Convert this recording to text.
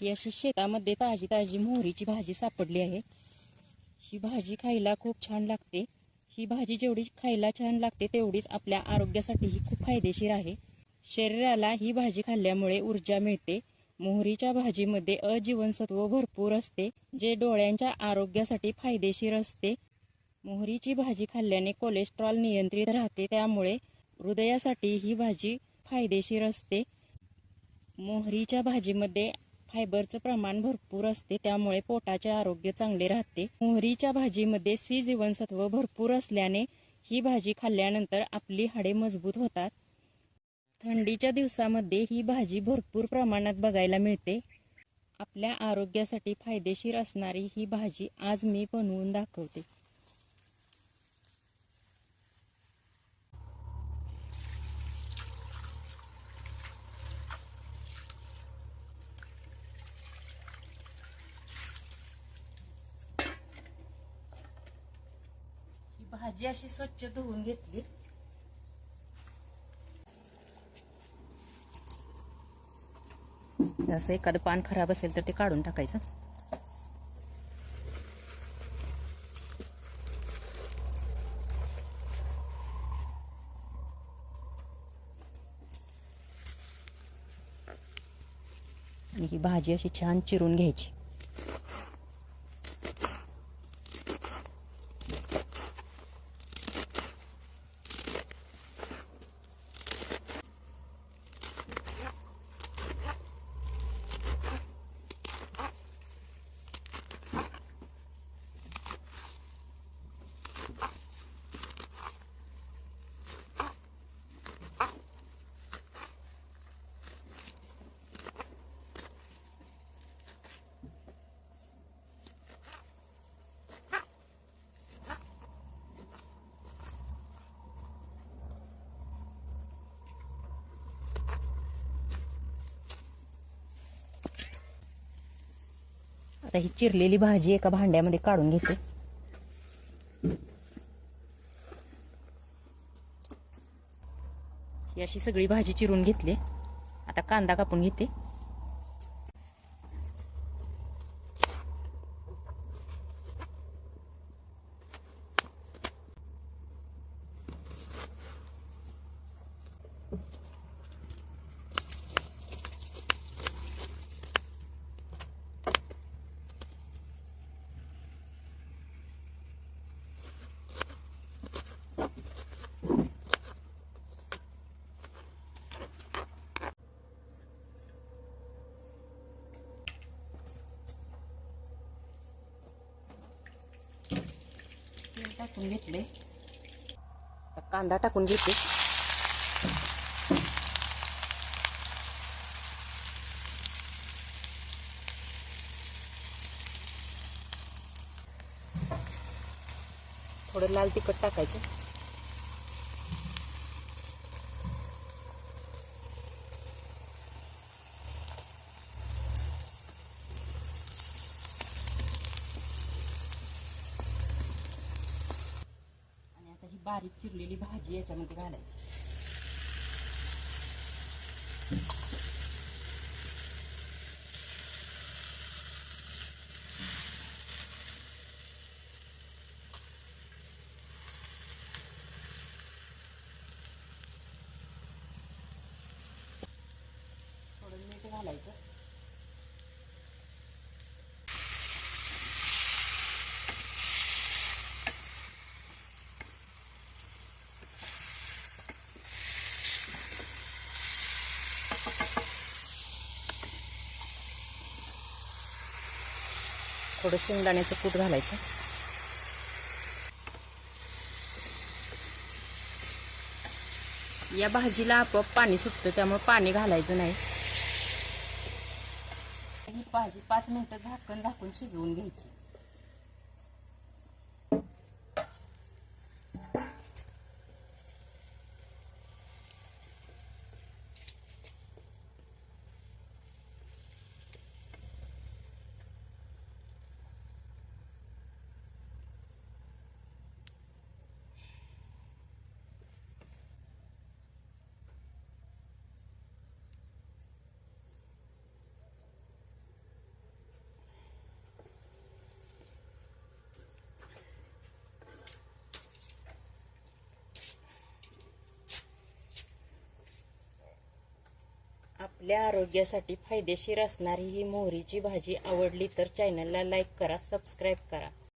ही अशी शेतामध्ये ताजी ताजी मोहरीची भाजी सापडली आहे. ही भाजी खायला खूप छान लागते. ही भाजी जेवढी खायला छान लागते तेवढीच आपल्या आरोग्यासाठीही खूप फायदेशीर आहे. शरीराला ही भाजी खाल्ल्यामुळे ऊर्जा मिळते. मोहरीच्या भाजीमध्ये अजीवनसत्व भरपूर असते जे डोळ्यांच्या आरोग्यासाठी फायदेशीर असते. मोहरीची भाजी खाल्ल्याने कोलेस्ट्रॉल नियंत्रित राहते त्यामुळे हृदयासाठी ही भाजी फायदेशीर असते. मोहरीच्या भाजीमध्ये फायबरचं प्रमाण भरपूर असते त्यामुळे पोटाचे आरोग्य चांगले राहते. मोहरीच्या भाजीमध्ये सी जीवनसत्व भरपूर असल्याने ही भाजी खाल्ल्यानंतर आपली हाडे मजबूत होतात. थंडीच्या दिवसामध्ये ही भाजी भरपूर प्रमाणात बघायला मिळते. आपल्या आरोग्यासाठी फायदेशीर असणारी ही भाजी आज मी बनवून दाखवते. भाजी अशी स्वच्छ धुवून घेतली. असं एखादं पान खराब असेल तर ते काढून टाकायचं. आणि ही भाजी अशी छान चिरून घ्यायची. आता ही चिरलेली भाजी एका भांड्यामध्ये काढून घेते. ही अशी सगळी भाजी चिरून घेतली. आता कांदा कापून घेते. टाकून घेतले. कांदा टाकून घेते. थोडं लाल तिखट टाकायचं. आता ही बारीक चिरलेली भाजी याच्यामध्ये घालायची. थोडं मीठ घालायचं. थोडं शेंगदाण्याचं कूट घालायचं. या भाजीला आपोआप पाणी सुटतं त्यामुळे पाणी घालायचं नाही. ही भाजी पाच मिनिटं झाकण झाकून शिजवून घ्यायची. आपल्या आरोग्यासाठी फायदेशीर असणारी ही मोहरीची भाजी आवडली तर चॅनलला लाईक करा सबस्क्राईब करा.